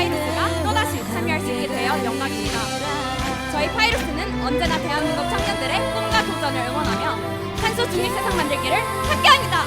파이루스가 또다시 참여할 수 있게 되어 영광입니다. 저희 파이루스는 언제나 대한민국 청년들의 꿈과 도전을 응원하며 탄소 중립 세상 만들기를 함께합니다.